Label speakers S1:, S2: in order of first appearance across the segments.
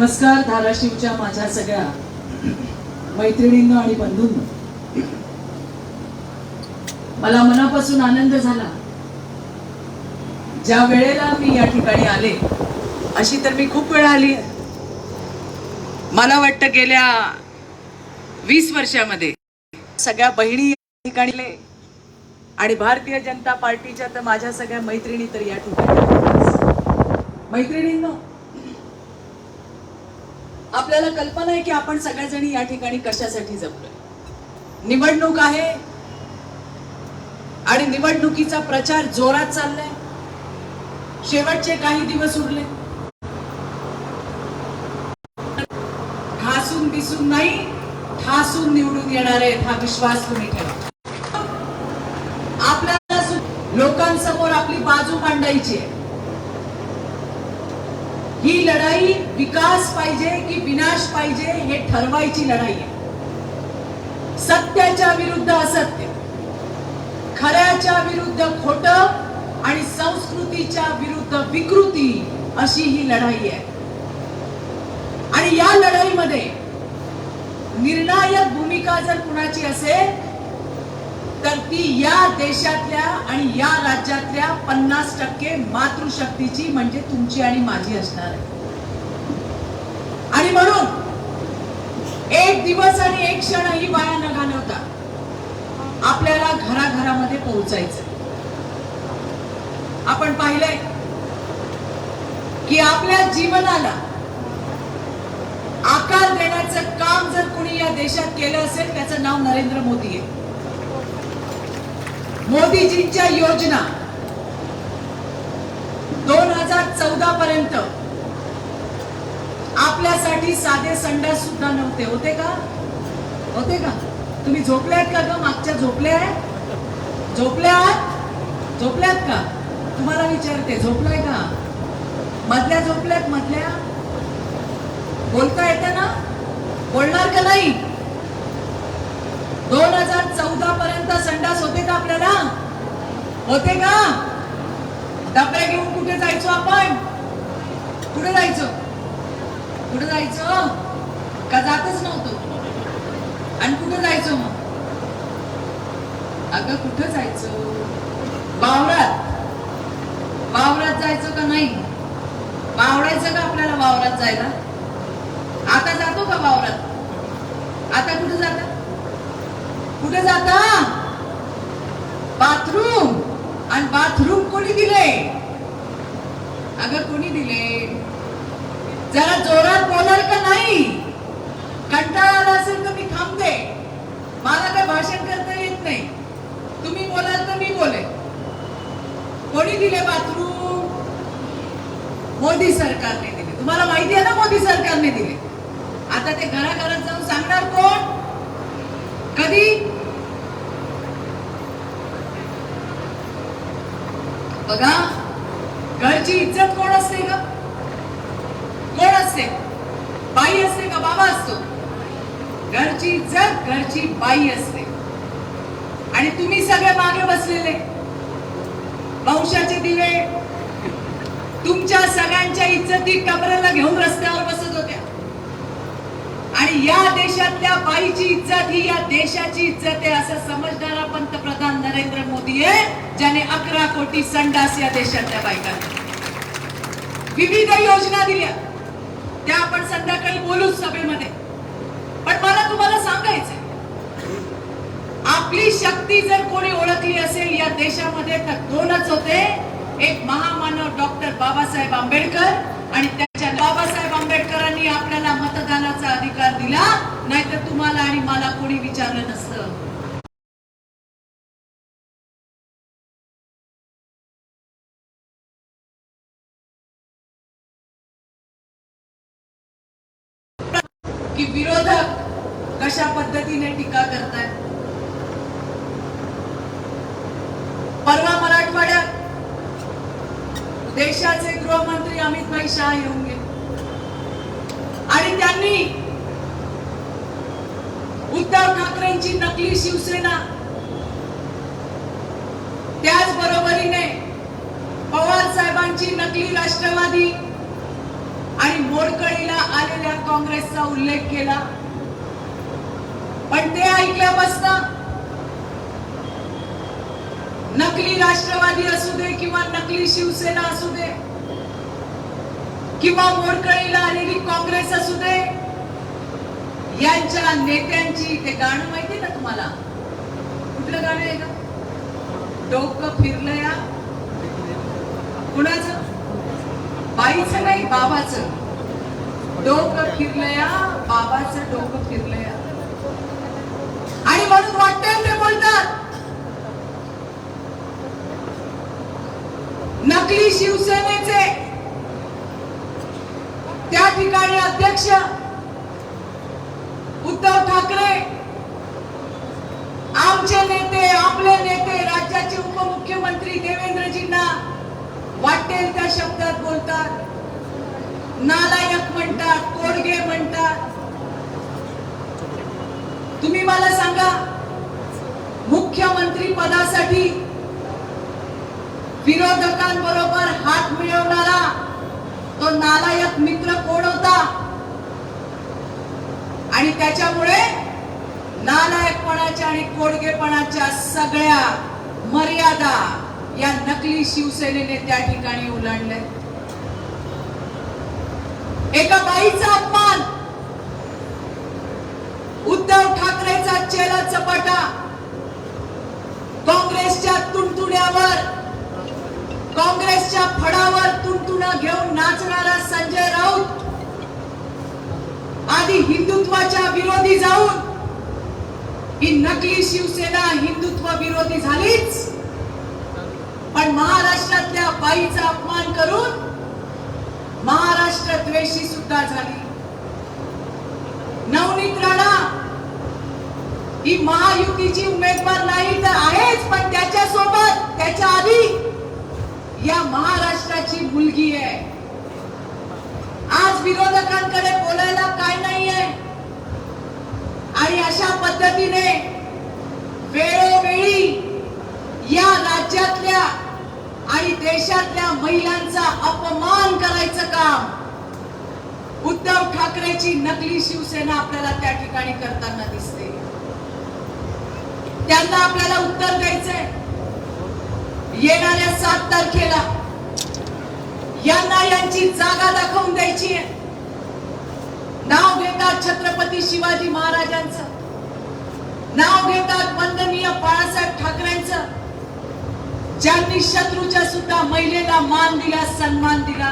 S1: नमस्कार धाराशिवच्या माझ्या सगळ्या मैत्रिणींनो आणि बंधूंना. मला मनापासून आनंद झाला. ज्या वेळेला मी या ठिकाणी आले अशी तर मी खूप वेळा आली. आहे. मला वाटतं गेल्या वीस वर्षामध्ये सगळ्या बहिणी या ठिकाणी आणि भारतीय जनता पार्टीच्या तर माझ्या सगळ्या मैत्रिणी तर या ठिकाणी. मैत्रिणींनो आपल्याला कल्पना आहे की आपण सगळ्याजणी या ठिकाणी कशासाठी जमलोय निवडणूक आहे आणि निवडणुकीचा प्रचार जोरात चाललाय. शेवटचे काही दिवस उरले. घासून दिसून नाही ठासून निवडून येणार आहेत हा विश्वास तुम्ही ठेवा. आपल्याला लोकांसमोर आपली बाजू मांडायची आहे. ही लढाई विकास पाहिजे की विनाश पाहिजे हे ठरवायची लढाई आहे. सत्याच्या विरुद्ध असत्य खऱ्याच्या विरुद्ध खोट आणि संस्कृतीच्या विरुद्ध विकृती अशी ही लढाई आहे. आणि या लढाईमध्ये निर्णायक भूमिका जर कुणाची असेल तर ती या देशातल्या आणि या राज्यातल्या पन्नास टक्के मातृशक्तीची म्हणजे तुमची आणि माझी असणार आहे. आणि म्हणून एक दिवस आणि एक क्षणही वाया न घालवता आपल्याला घराघरामध्ये पोहोचायचं. आपण पाहिलंय की आपल्या जीवनाला आकार देण्याचं काम जर कुणी या देशात केलं असेल त्याचं नाव नरेंद्र मोदी आहे. मोदीजींच्या योजना. दोन हजार चौदा पर्यंत. आपल्यासाठी साधे संडास सुद्धा नव्हते. होते का? होते का? तुम्ही झोपले आहेत का ग? मागच्या झोपल्या आहेत झोपल्या आहात? झोपल्यात का? तुम्हाला विचारते झोपलाय का? मधल्या झोपल्यात मधल्या? बोलता येते ना? बोलणार का नाही? दोन हजार चौदा पर्यंत संडास होते का आपल्याला? होते का? डब्या घेऊन कुठे जायचो आपण? कुठे जायचो? कुठे जायचो? का जातच नव्हतो? आणि कुठे जायचो मग? अगं कुठं जायचो? वावरात. वावरात जायचो का नाही? वावरायचं का आपल्याला वावरात जायला? आता जातो का वावरात? आता कुठं जातात कुठे जाता? बाथरूम. आणि बाथरूम कोणी दिले? अगं कोणी दिले? जरा जोरात बोलाल का नाही? कंटाळा आला असेल तर मी थांबते. मला काय भाषण करता येत नाही. तुम्ही बोलाल तर मी बोले कोणी दिले बाथरूम? मोदी सरकारने दिले. तुम्हाला माहिती आहे ना मोदी सरकारने दिले? आता ते घराघरात जाऊन सांगणार कोण? कधी? बघा घरची इज्जत कोण असते का कोण असते? बाई असते का बाबा असतो? घरची इज्जत घरची बाई असते. आणि तुम्ही सगळे मागे बसलेले. वंशाचे दिवे तुमच्या सगळ्यांच्या इज्जती कमरेला घेऊन रस्त्यावर बसत होत्या. आणि या देशातल्या बाईची इज्जत ही या देशाची इज्जत आहे असं समजणारा पंतप्रधान नरेंद्र मोदी आहे ज्याने अकरा कोटी संडास या देशातल्या बायकांना विविध योजना दिल्या. त्या आपण संध्याकाळी बोलू सभेमध्ये. पण मला तुम्हाला सांगायचं आपली शक्ती जर कोणी ओळखली असेल या देशामध्ये तर दोनच होते. एक महामानव डॉक्टर बाबासाहेब आंबेडकर आणि त्याच्या बाबासाहेब आंबेडकरांनी आपल्याला मतदानाचा अधिकार दिला. नाहीतर तुम्हाला आणि मला कोणी विचारलं नसतं. की विरोधक कशा पद्धतीने टीका करतायत? परवा मराठवाड्यात देशाचे गृहमंत्री अमित भाई शाह येऊन गेले. आणि त्यांनी उद्धव ठाकरेंची नकली शिवसेना त्याच बरोबरीने पवार साहेबांची नकली राष्ट्रवादी आणि मोरकळीला आलेल्या काँग्रेसचा उल्लेख केला. पण ते ऐकल्यापासनं नकली राष्ट्रवादी असू दे किंवा नकली शिवसेना असू दे किंवा मोरकळीला आलेली काँग्रेस असू दे यांच्या नेत्यांची ते गाणं माहिती ना तुम्हाला? कुठलं गाणं आहे का डोकं फिरलं या. कुणाचं? बाईचं नाही बाबाचं. डोकं फिरलया बाबाचं डोकं फिरलया. आणि म्हणून वाटतंय ते बोलतात. नकली शिवसेनेचे. त्या ठिकाणी अध्यक्ष उद्धव ठाकरे. आमचे नेते आपले नेते राज्याचे उपमुख्यमंत्री देवेंद्रजी वाटेल त्या शब्दात बोलतात. नालायक म्हणतात कोडगे म्हणतात. तुम्ही मला सांगा मुख्यमंत्री पदासाठी विरोधकांबरोबर हात मिळवणारा तो नालायक मित्र कोण होता? आणि त्याच्यामुळे नालायकपणाच्या आणि कोडगेपणाच्या सगळ्या मर्यादा या नकली शिवसेनेने त्या ठिकाणी ओलांडले एका बाईचा अपमान. उद्धव ठाकरेचा चेला चपाटा. काँग्रेसच्या तुणतुड्यावर काँग्रेसच्या फडावर तुणतुणा घेऊन नाचणारा संजय राऊत. आधी हिंदुत्वाच्या विरोधी जाऊन ही नकली शिवसेना हिंदुत्व विरोधी झालीच. पण महाराष्ट्रातल्या बाईचा अपमान करून महाराष्ट्र द्वेषी सुद्धा झाली. नवनीत राणा ही महायुतीची उमेदवार नाही तर आहेच पण त्याच्या सोबत त्याच्या आधी या महाराष्ट्राची मुलगी आहे. आज विरोधकांकडे बोलायला काय नाहीये. आणि अशा पद्धतीने वेळोवेळी या राज्यातल्या आणि देशातल्या महिलांचा अपमान करायचं काम. उद्धव ठाकरेची नकली शिवसेना आपल्याला त्या ठिकाणी करताना दिसते. त्यांना आपल्याला उत्तर द्यायचंय. येणाऱ्या सात तारखेला यांना यांची जागा दाखवून द्यायची आहे. नाव घेतात छत्रपती शिवाजी महाराजांचं. नाव घेतात वंदनीय बाळासाहेब ठाकरेंचं. ज्यांनी शत्रूच्या सुद्धा महिलेला मान दिला सन्मान दिला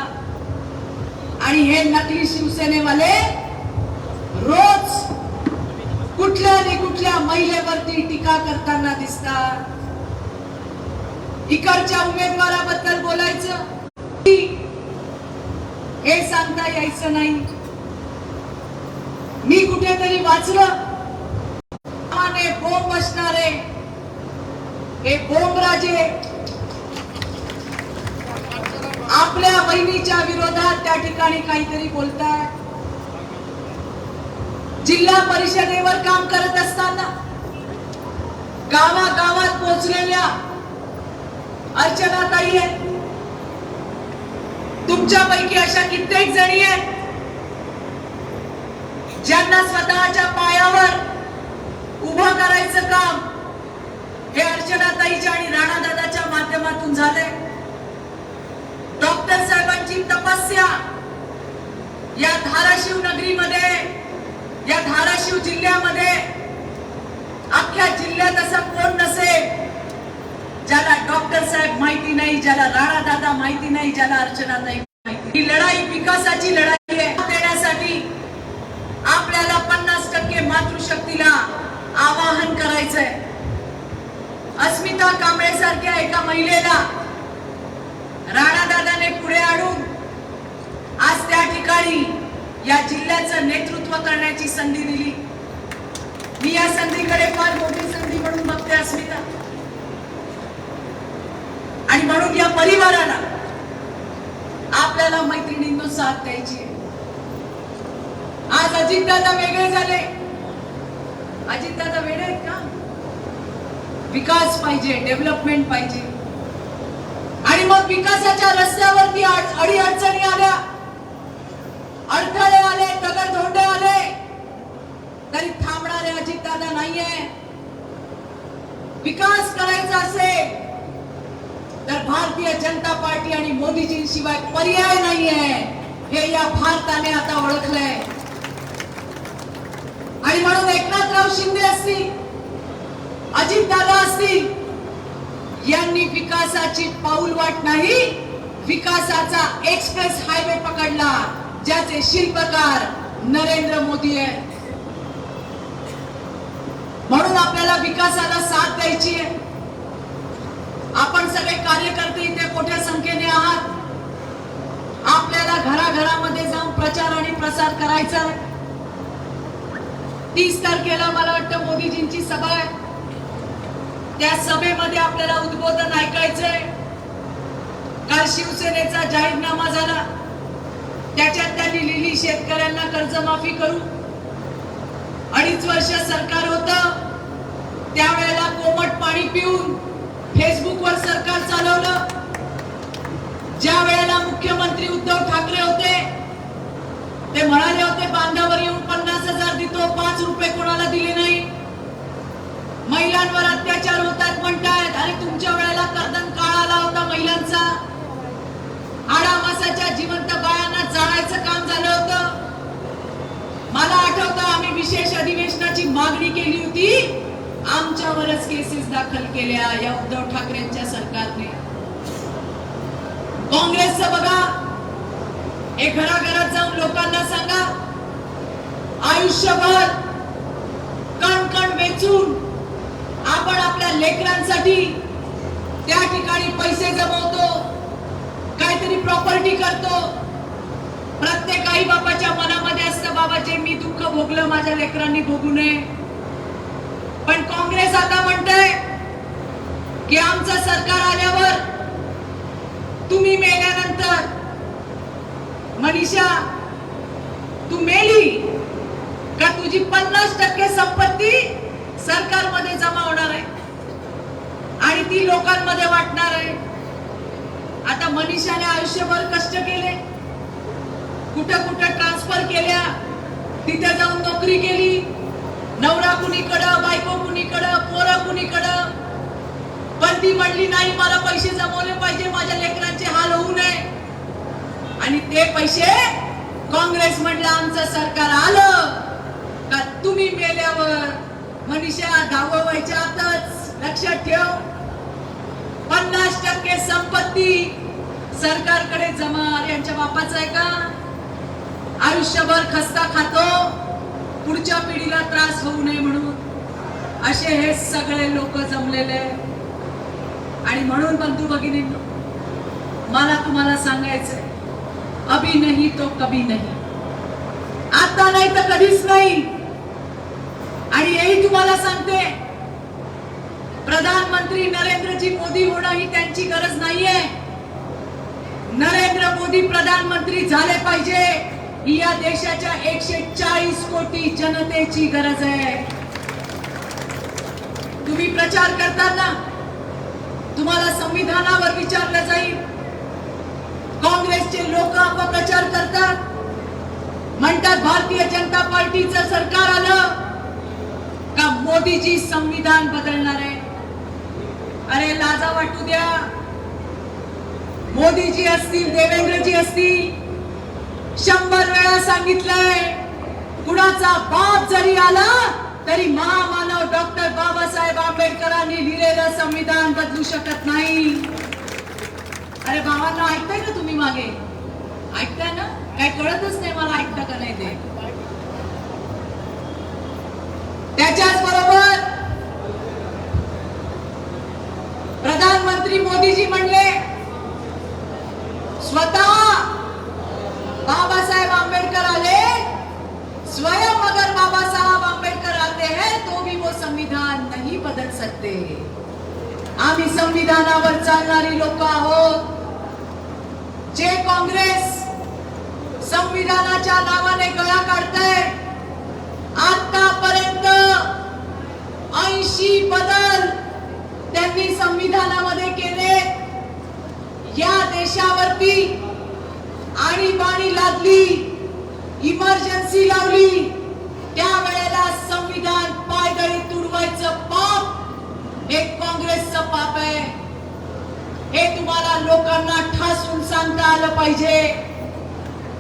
S1: आणि हे नकली शिवसेनेवाले रोज कुठल्या आणि कुठल्या महिलेवरती टीका करताना दिसतात. इकडच्या उमेदवाराबद्दल बोलायचं हे सांगता यायचं नाही. मी कुठेतरी वाचलं बोंब असणारे हे बोंबराजे आपल्या बहिणीच्या विरोधात त्या ठिकाणी काहीतरी बोलतात. जिल्हा परिषदेवर काम करत असताना गावागावात पोहोचलेल्या अर्चना ताई आहेत. तुमच्यापैकी अशा कित्येक जणी आहेत ज्यांना स्वतःच्या पायावर उभं करायचं काम हे अर्चनाताईच्या आणि राणादादाच्या माध्यमातून झालंय. डॉक्टर साहेबांची तपस्या या धाराशिव नगरीमध्ये या धाराशिव जिल्ह्यामध्ये अख्ख्या जिल्ह्यात असा कोण नसेल ज्याला डॉक्टर साहेब माहिती नाही ज्याला राणा दादा माहिती नाही ज्याला अर्चना नाही ही लढाई विकासाची लढाई आहे. देण्यासाठी आपल्याला पन्नास टक्के मातृशक्तीला आवाहन करायचंय. अस्मिता कांबळे सारख्या एका महिलेला राणा दादाने पुढे आणून आज त्या ठिकाणी या जिल्ह्याचं नेतृत्व करण्याची संधी दिली. मी या संधीकडे फार मोठी संधी म्हणून बघते अस्मिता. आणि म्हणून या परिवाराला आपल्याला मैत्रिणींनो साथ द्यायची आज अजितदादा वेगळे झाले. अजितदादा वेगळे आहेत का? विकास पाहिजे डेव्हलपमेंट पाहिजे. मग विकासाच्या रस्त्यावरती अडीअडचणी आल्या. अडथळे आले दगडधोंडे आले. तरी थांबणारे अजितदादा नाहीये. विकास करायचा असेल तर भारतीय जनता पार्टी आणि मोदीजींशिवाय पर्याय नाहीये. हे या भारताने आता ओळखलंय. आणि म्हणून एकनाथराव शिंदे असतील अजितदादा असतील यांनी विकासाची पाऊल वाट नाही विकासाचा एक्सप्रेस हायवे पकडला ज्याचे शिल्पकार नरेंद्र मोदी आहे म्हणून आपल्याला विकासाला साथ द्यायची आहे. आपण सगळे कार्यकर्ते इथे मोठ्या संख्येने आहात. आपल्याला घराघरामध्ये जाऊन प्रचार आणि प्रसार करायचा आहे. तीस तारखेला मला वाटतं मोदीजींची सभा आहे. त्या सभेमध्ये आपल्याला उद्बोधन ऐकायचंय. काल शिवसेनेचा जाहीरनामा झाला. त्याच्यात त्यांनी लिहिली शेतकऱ्यांना कर्जमाफी करू. अडीच वर्ष सरकार होत. त्यावेळेला कोमट पाणी पिऊन फेसबुकवर सरकार चालवलं. ज्या वेळेला मुख्यमंत्री उद्धव ठाकरे होते ते म्हणाले होते बांधा येऊन पन्नास हजार देतो पाच रुपये कोणाला दिले नाही महिलांवर अत्याचार होतात म्हणतायत आणि तुमच्या वेळेला कर्दन काळ आला होता महिलांचा आडामासाच्या जिवंत बायांना जाळायचं काम झालं होतं मला आठवतं आम्ही विशेष अधिवेशनाची मागणी केली होती. आमच्यावरच केसेस दाखल केल्या या उद्धव ठाकरेंच्या सरकारने. काँग्रेसचं बघा. हे घराघरात जाऊन लोकांना सांगा. आयुष्यभर कण कण वेचून आपण आपल्या लेकरांसाठी त्या ठिकाणी पैसे जमवतो काहीतरी प्रॉपर्टी करतो. प्रत्येक आई बापाच्या मनामध्ये असतं बाबाचे मी दुःख भोगलं माझ्या लेकरांनी भोगू नये. पण काँग्रेस आता म्हणतय की आमचं सरकार आल्यावर तुम्ही मेल्यानंतर मनीषा तू मेली का तुझी पन्नास टक्के संपत्ती सरकारमध्ये जमा होणार आहे? आणि ती लोकांमध्ये वाटणार आहे. आता मनीषाने आयुष्यभर कष्ट केले. कुठं कुठं ट्रान्सफर केल्या. तिथे जाऊन नोकरी केली. नवरा कुणीकडं बायको कुणीकडं पोरं कुणीकडं? पण ती म्हणली नाही मला पैसे जमवले पाहिजे माझ्या लेकरांचे हाल होऊ नये. आणि ते पैसे काँग्रेस म्हटलं आमचं सरकार आलं का तुम्ही मेल्यावर? मनीषा धावायच्या आताच आतच. लक्षात ठेव. पन्नास टक्के संपत्ती सरकारकडे जमा. यांच्या बापाचं आहे का? आयुष्यभर खस्ता खातो. पुढच्या पिढीला त्रास होऊ नये म्हणून. असे हे सगळे लोक जमलेले आणि म्हणून बंधू भगिनी मला तुम्हाला सांगायचंय अभी नाही तो कभी नाही. आता नाही तर कधीच नाही. आणि हेही तुम्हाला सांगते प्रधानमंत्री नरेंद्रजी मोदी होणं ही त्यांची गरज नाहीये. नरेंद्र मोदी प्रधानमंत्री झाले पाहिजे. ही या देशाच्या एकशे चाळीस कोटी जनतेची गरज आहे. तुम्ही प्रचार करताना तुम्हाला संविधानावर विचारलं जाईल. काँग्रेसचे लोक अपप्रचार करतात. म्हणतात भारतीय जनता पार्टीचं सरकार आलं का मोदीजी संविधान बदलणार आहे? अरे लाजा वाटू द्या. मोदीजी असतील देवेंद्रजी असतील शंभर वेळा सांगितलंय. कुणाचा बाप जरी आला तरी महामानव डॉक्टर बाबासाहेब आंबेडकरांनी लिहिलेलं संविधान बदलू शकत नाही. अरे बाबांना ऐकताय ना तुम्ही मागे? ऐकताय ना? काय कळतच नाही मला ऐकता का नाही ते? त्याच्याच बरोबर प्रधानमंत्री मोदीजी म्हणले स्वतः बाबासाहेब आंबेडकर आले स्वयं अगर बाबा साहब आंबेडकर आते हैं तो भी वो संविधान नहीं सकते आम्ही संविधानावर चालणारी लोक आहोत. जे काँग्रेस संविधानाच्या नावाने गळा काढतय आतापर्यंत ऐंशी बदल त्यांनी संविधानामध्ये केले. या देशावरती आणीबाणी लादली इमर्जन्सी लावली त्यावेळेला संविधान पायदळी तुडवायचं पाप हे काँग्रेसचं पाप आहे हे तुम्हाला लोकांना ठासून सांगता आलं पाहिजे.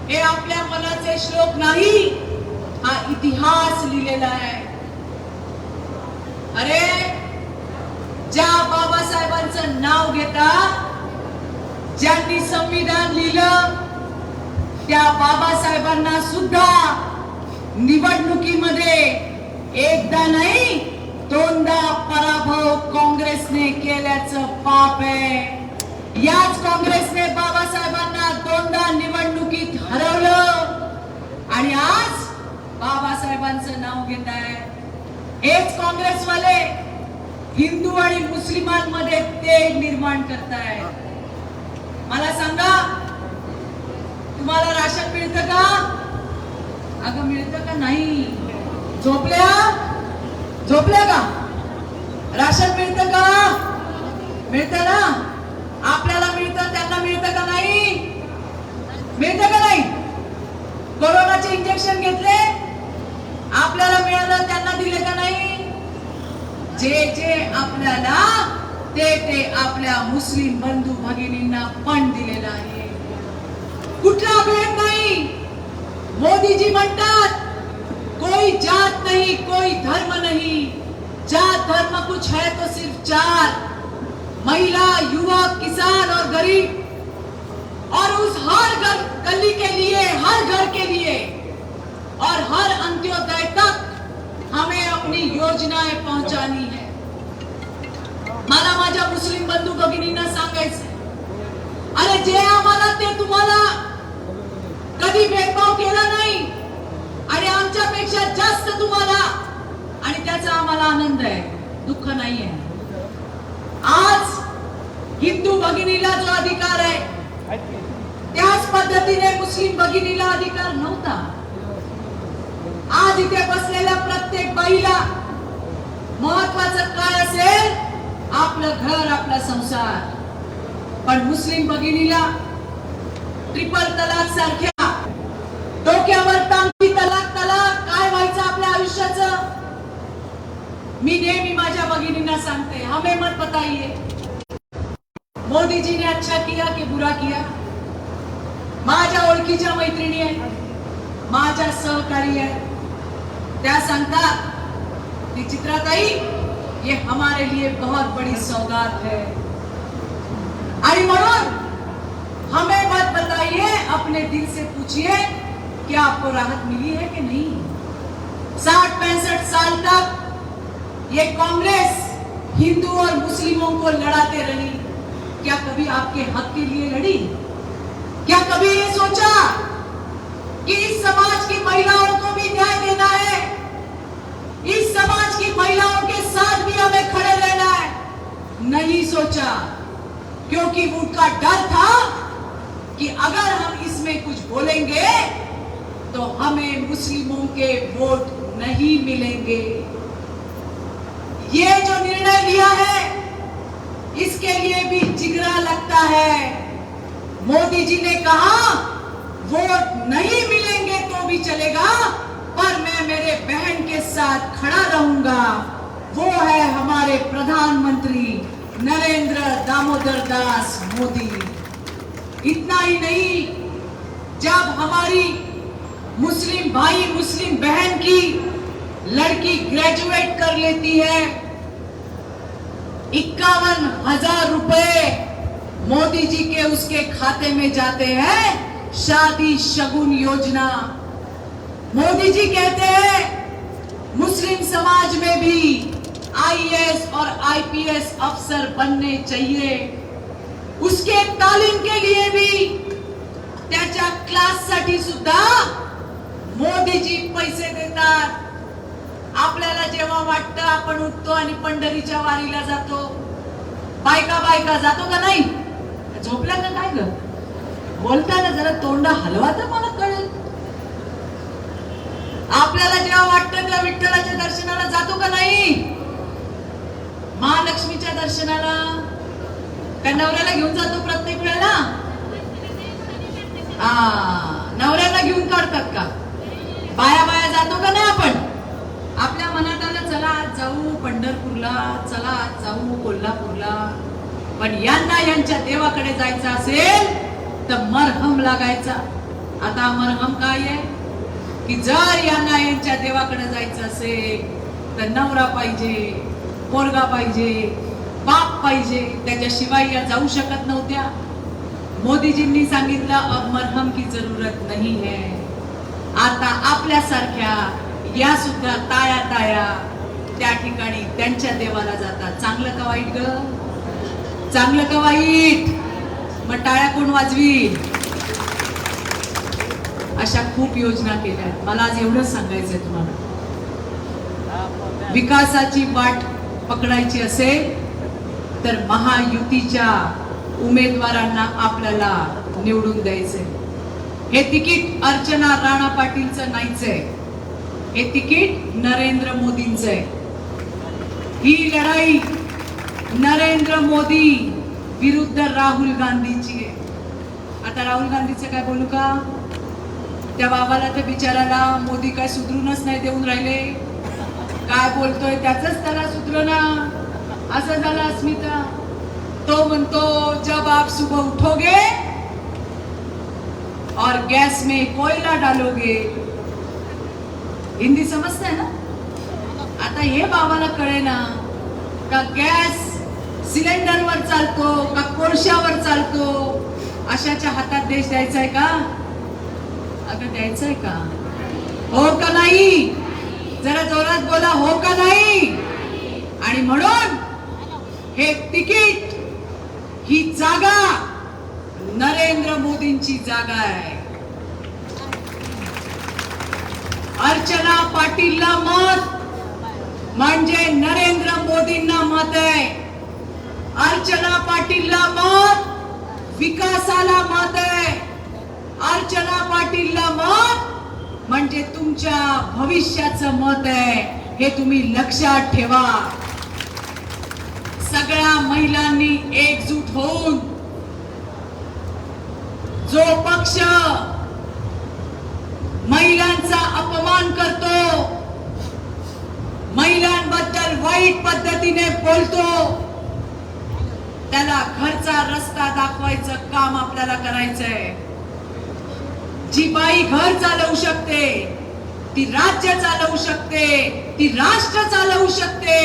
S1: हे आपल्या मनाचे श्लोक नाही हा इतिहास लिहिलेला आहे. अरे ज्या बाबासाहेबांचं नाव घेता ज्यांनी संविधान लिहिलं त्या बाबासाहेबांना सुद्धा निवडणुकीमध्ये एकदा नाही दोनदा पराभव काँग्रेसने केल्याचं पाप आहे. याच काँग्रेसने बाबासाहेबांना दोनदा निवडणुकीत हरवलं. आणि आज बाबासाहेबांचं नाव घेत आहे. हेच काँग्रेसवाले हिंदू आणि मुस्लिमांमध्ये ते निर्माण करताय. मला सांगा तुम्हाला राशन मिळतं का? अगं मिळतं का नाही? झोपल्या? झोपल्या का? राशन मिळतं का? मिळतं ना? आपल्याला मिळतं त्यांना मिळतं का नाही? मिळतं का नाही? कोरोनाचे इंजेक्शन घेतले आपल्याला मिळालं त्यांना दिले का नाही? जे जे आपल्याला ते ते आपल्या मुस्लिम बंधू भगिनींना पण दिलेलं आहे. कुठला भेद नाही? मोदीजी म्हणतात कोई जात नहीं कोई धर्म नहीं. जात धर्म कुछ है तो सिर्फ चार महिला युवक किसान और गरीब। और उस हर घर गली के लिए हर घर के लिए और हर अंत्योदय तक हमें अपनी योजनाएं पहुंचानी है। मला माझ्या मुस्लिम बंधू भगिनींना सांगायचं अरे जे आम्हाला ते तुम्हाला कधी भेदभाव केला नाही आणि आमच्यापेक्षा जास्त तुम्हाला आणि त्याचा आम्हाला आनंद आहे दुःख नाही आहे आज हिंदू भगिनीला जो अधिकार आहे त्याच पद्धतीने मुस्लिम भगिनीला अधिकार नव्हता. आज इथे बसलेल्या प्रत्येक बाईला महत्वाचं काय असेल आपलं घर आपला संसार. पण मुस्लिम भगिनीला ट्रिपल तलाक सारख्या मी नेहमी माझ्या भगिनींना सांगते, हमें मत बताइए। मोदी जी ने अच्छा किया कि बुरा किया? माझ्या ओळखीच्या मैत्रिणी आहेत, माझ्या सहकारी आहेत. त्या की, चित्राताई ये हमारे लिए बहुत बड़ी सौगात है. आणि म्हणून हमें मत बताइए, अपने दिल से पूछिए, क्या आपको राहत मिली है कि नहीं? साठ पैंसठ साल तक ये कांग्रेस हिंदू और मुस्लिमों को लड़ाते रही। क्या कभी आपके हक के लिए लड़ी? क्या कभी ये सोचा कि इस समाज की महिलाओं को भी न्याय देना है? इस समाज की महिलाओं के साथ भी हमें खड़े रहना है। नहीं सोचा, क्योंकि उनका डर था कि अगर हम इसमें कुछ बोलेंगे तो हमें मुस्लिमों के वोट नहीं मिलेंगे। ये जो निर्णय लिया है, इसके लिए भी जिगरा लगता है। मोदी जी ने कहा, वोट नहीं मिलेंगे तो भी चलेगा, पर मैं मेरे बहन के साथ खड़ा रहूँगा। वो है हमारे प्रधानमंत्री नरेंद्र दामोदर दास मोदी। इतना ही नहीं, जब हमारी मुस्लिम भाई, मुस्लिम बहन की लड़की ग्रेजुएट कर लेती है। इक्यावन हज़ार रुपए मोदी जी के उसके खाते में जाते हैं, शादी शगुन योजना। मोदी जी कहते हैं, मुस्लिम समाज में भी आईएएस और आईपीएस अफसर बनने चाहिए। उसके तालीम के लिए भी त्याच्या क्लाससाठी सुद्धा मोदीजी पैसे देतात। आपल्याला जेव्हा वाटतं आपण उठतो आणि पंढरीच्या वारीला जातो. बायका बायका जातो का नाही? झोपल्या का काय ग? बोलताना जरा तोंड हलवा तर मला कळेल. आपल्याला जेव्हा वाटतं का विठ्ठलाच्या दर्शनाला जातो का नाही? महालक्ष्मीच्या दर्शनाला. का नवऱ्याला घेऊन जातो प्रत्येक वेळेला? नवऱ्याला घेऊन काढतात का? बाया बाया जातो का नाही आपण आपल्या मनात आलं चला आज जाऊ पंढरपूरला चला जाऊ कोल्हापूरला. पण यांना यांच्या देवाकडे जायचं असेल तर मरहम लागायचा. आता मरहम काय आहे? की जर यांना यांच्या देवाकडे जायचं असेल तर नवरा पाहिजे पोरगा पाहिजे बाप पाहिजे त्याच्याशिवाय या जाऊ शकत नव्हत्या. मोदीजींनी सांगितलं अब मरहम की जरूरत नाही है. आता आपल्यासारख्या या सुद्धा ताया ताया त्या ठिकाणी त्यांच्या देवाला जातात. चांगलं का वाईट ग? चांगलं का वाईट? मग टाळ्या कोण वाजवी अशा खूप योजना केल्या. आहेत. मला आज एवढंच सांगायचंय तुम्हाला. विकासाची वाट पकडायची असेल तर महायुतीच्या उमेदवारांना आपल्याला निवडून द्यायचंय. हे तिकीट अर्चना राणा पाटीलचं नाहीच आहे हे तिकीट नरेंद्र मोदींचं आहे ही लढाई नरेंद्र मोदी विरुद्ध राहुल गांधीची आहे. आता राहुल गांधीचं काय बोलू का? त्या बाबाला त्या बिचाराला मोदी काय सुधरूनच नाही देऊन राहिले. काय बोलतोय त्याच त्याला सुधरना असं झालं अस्मिता. तो म्हणतो जब आप सुबह उठोगे और गैस में कोयला डालोगे. हिंदी समजते ना? आता हे बाबाला कळेना का गॅस सिलेंडरवर चालतो का कोळशावर चालतो? अशाच्या हातात देश द्यायचा आहे का? अगं द्यायचं आहे का? हो का नाही? जरा जोरात बोला हो का नाही? आणि म्हणून हे तिकीट ही जागा नरेंद्र मोदींची जागा आहे. अर्चना पाटीलला मत म्हणजे नरेंद्र मोदींना मत आहे. अर्चना पाटीलला मत विकासाला मत आहे. अर्चना पाटीलला मत म्हणजे तुमच्या भविष्याचं मत आहे. हे तुम्ही लक्षात ठेवा. सगळ्या महिलांनी एकजूट होऊन जो पक्ष महिलांचा अपमान करतो महिलांबद्दल वाईट पद्धतीने बोलतो. त्याला घरचा रस्ता दाखवायचं काम आपल्याला करायचंय. जी बाई घर चालवू शकते ती राज्य चालवू शकते ती राष्ट्र चालवू शकते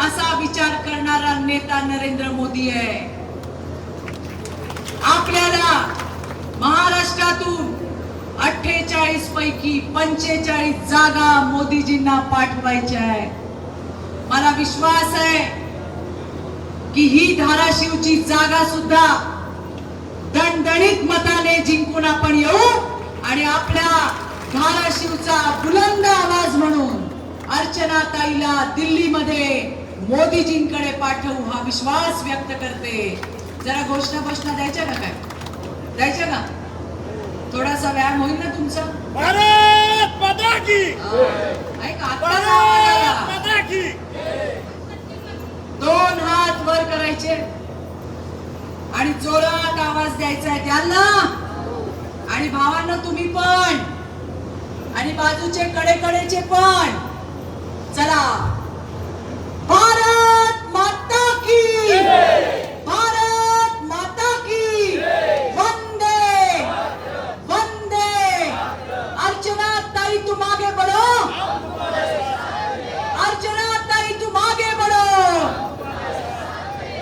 S1: असा विचार करणारा नेता नरेंद्र मोदी आहे. आपल्याला महाराष्ट्रातून अठ्ठेचाळीस पैकी पंचेचाळीस जागा मोदीजींना पाठवायच्या आहे मला विश्वास आहे की ही धाराशिवची जागा सुद्धा दणदणीत मताने जिंकून आपण येऊ आणि आपल्या धाराशिवचा बुलंद आवाज म्हणून अर्चना ताईला दिल्लीमध्ये मोदीजींकडे पाठवू हा विश्वास व्यक्त करते. जरा घोषणा घोषणा द्यायच्या का काय? द्यायच्या का? थोडासा व्यायाम होईल ना तुमचा?
S2: भारत माता की!
S1: ऐका आत्ताच आवाज आला.
S2: भारत माता की!
S1: दोन हात वर करायचे. आणि जोरात आवाज द्यायचा आहे त्यांना. आणि भावांना तुम्ही पण. आणि बाजूचे कडे कडेचे पण. चला. भारत माता की भारत माता की वंदे वंदे अर्चना ताई तुम आगे बढ़ो अर्चना ताई तुम आगे बढ़ो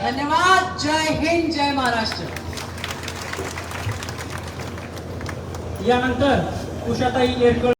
S1: धन्यवाद जय हिंद जय महाराष्ट्र.
S3: यानंतर उषाताई येरकळ